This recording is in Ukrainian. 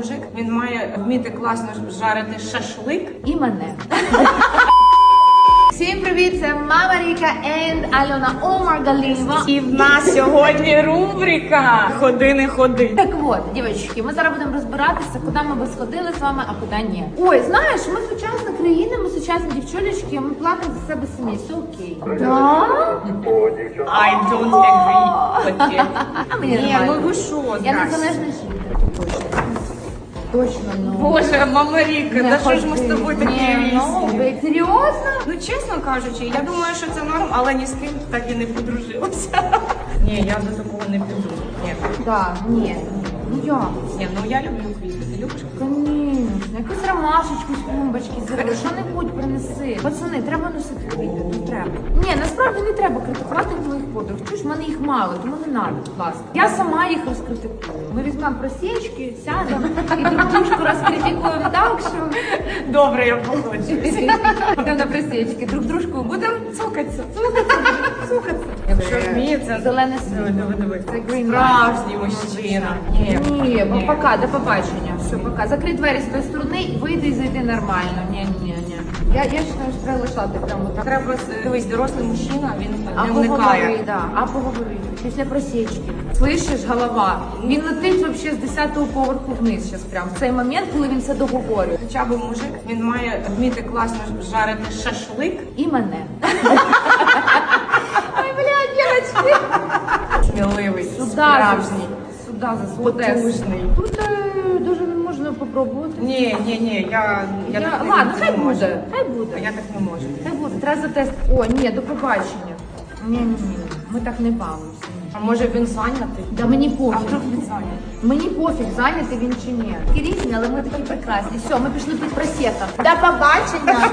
Мужик, він має вміти класно жарити шашлик. І мене. Всім привіт! Це мама Ріка and Альона Омаргаліва. І в нас сьогодні рубрика Ходи не ходи. Так от, дівчатки, ми зараз будемо розбиратися, куди ми би сходили з вами, а куди ні. Ой, знаєш, ми сучасна країна, ми сучасні дівчулечки, ми платимо за себе самі, все окей. I don't agree you. А мені Ні, нормально. ну ви що, Я незалежна жінка. Точно. Точно, ну. Боже, мама Ріка, да що ж ми з тобою такі Ні, ну, серйозно? Ну, чесно кажучи, я думаю, що це норм, але ні з ким так і не подружилася. Ні, я до такого не піду. Ні, Так, ні. Ну я. ні, ну я люблю квіти. Ти любиш квіти? Звісно. якусь ромашечку з клумбочки зірви, що-небудь принеси. Пацани, треба носити квіти, не треба. Ні, насправді не треба критикувати твоїх подруг. Чуєш, в мене їх мало, тому не надо, будь ласка. Я сама їх розкритикую. Ми візьмемо просічки, сядемо і друг дружку розкритикуємо так, що Добре, я погоджуюсь. Йдемо на просічки, друг дружку будемо Цукаться. слухатися. Якщо Зелене. Це Справжній мужчина. Ні, Ні, бо пока, до побачення. Все, пока. Закрий двері з тої сторони, вийди і зайди нормально. Ні, ні, ні. Я, я вважаю, що треба лишати прямо так. Треба дивись, дорослий мужчина, він А не поговори, вникає. да, а поговори. Після просічки. Слышиш, голова? Він летить вообще з 10-го поверху вниз зараз прям. В цей момент, коли він це договорює. Хоча б мужик, він має вміти класно жарити шашлик. І мене. Ой, блядь, дівчатки. Сміливий, справжній. Сюди за Потужний. Тут е, дуже не можна попробувати. Ні, ні, ні, я, я, Я- так не- ладно, не хай можу. буде, хай буде. Я так не можу. Хай буде, треба затест. О, ні, до побачення. Ні, ні, ні. Ми так не бавимося. А може він зайнятий? Да мені А пофіг. вдруг він зайнятий? Мені пофіг, зайнятий він чи ні. Такі різні, але ми такі прекрасні. Все, ми пішли під просека. До побачення.